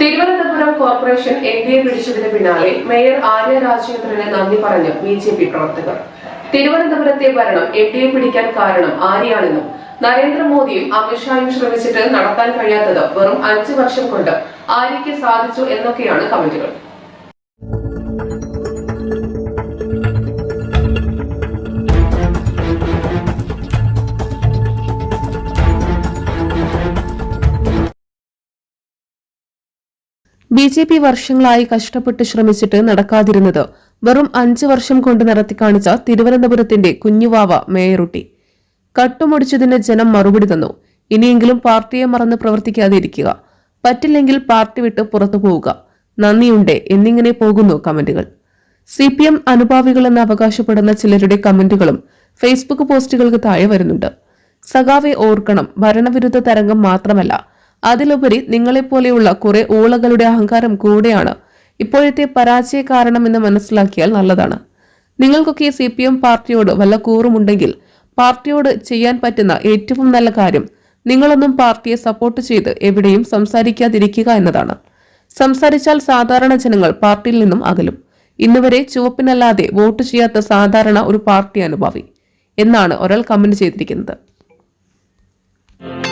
Thiruvananthapuram corporation N D A പിടിച്ചതിന് പിന്നാലെ mayor Arya രാജേന്ദ്രന് നന്ദി പറഞ്ഞ് ബി ജെ പി പ്രവർത്തകർ. തിരുവനന്തപുരത്തെ ഭരണം എൻ ഡി എ പിടിക്കാൻ കാരണം ആര്യാണെന്നും നരേന്ദ്രമോദിയും അമിത്ഷായും ശ്രമിച്ചിട്ട് നടത്താൻ കഴിയാത്തത് വെറും അഞ്ചു വർഷം കൊണ്ട് ആര്യയ്ക്ക് സാധിച്ചു എന്നൊക്കെയാണ് കമന്റുകൾ. ബി ജെ പി വർഷങ്ങളായി കഷ്ടപ്പെട്ട് ശ്രമിച്ചിട്ട് നടക്കാതിരുന്നത് വെറും അഞ്ച് വർഷം കൊണ്ട് നടത്തി കാണിച്ച തിരുവനന്തപുരത്തിന്റെ കുഞ്ഞുവാവ മേയറുട്ടി. കട്ടുമുടിച്ചതിന് ജനം മറുപടി തന്നു. ഇനിയെങ്കിലും പാർട്ടിയെ മറന്ന് പ്രവർത്തിക്കാതെ ഇരിക്കുക പറ്റില്ലെങ്കിൽ പാർട്ടി വിട്ട് പുറത്തു പോവുക. നന്ദിയുണ്ട്. എന്നിങ്ങനെ പോകുന്നു കമന്റുകൾ. സി പി എം അനുഭാവികളെന്ന് അവകാശപ്പെടുന്ന ചിലരുടെ കമന്റുകളും ഫേസ്ബുക്ക് പോസ്റ്റുകൾക്ക് താഴെ വരുന്നുണ്ട്. സഖാവെ ഓർക്കണം. ഭരണവിരുദ്ധ തരംഗം മാത്രമല്ല അതിലുപരി നിങ്ങളെപ്പോലെയുള്ള കുറെ ഊളകളുടെ അഹങ്കാരം കൂടെയാണ്. ഇപ്പോഴത്തെ പരാജയ കാരണം എന്ന് മനസ്സിലാക്കിയാൽ നല്ലതാണ്. നിങ്ങൾക്കൊക്കെ സി പി എം പാർട്ടിയോട് വല്ല കൂറുമുണ്ടെങ്കിൽ പാർട്ടിയോട് ചെയ്യാൻ പറ്റുന്ന ഏറ്റവും നല്ല കാര്യം നിങ്ങളൊന്നും പാർട്ടിയെ സപ്പോർട്ട് ചെയ്ത് എവിടെയും സംസാരിക്കാതിരിക്കുക എന്നതാണ്. സംസാരിച്ചാൽ സാധാരണ ജനങ്ങൾ പാർട്ടിയിൽ നിന്നും അകലും. ഇന്നുവരെ ചുവപ്പിനല്ലാതെ വോട്ട് ചെയ്യാത്ത സാധാരണ ഒരു പാർട്ടി അനുഭാവി. എന്നാണ് ഒരാൾ കമന്റ് ചെയ്തിരിക്കുന്നത്.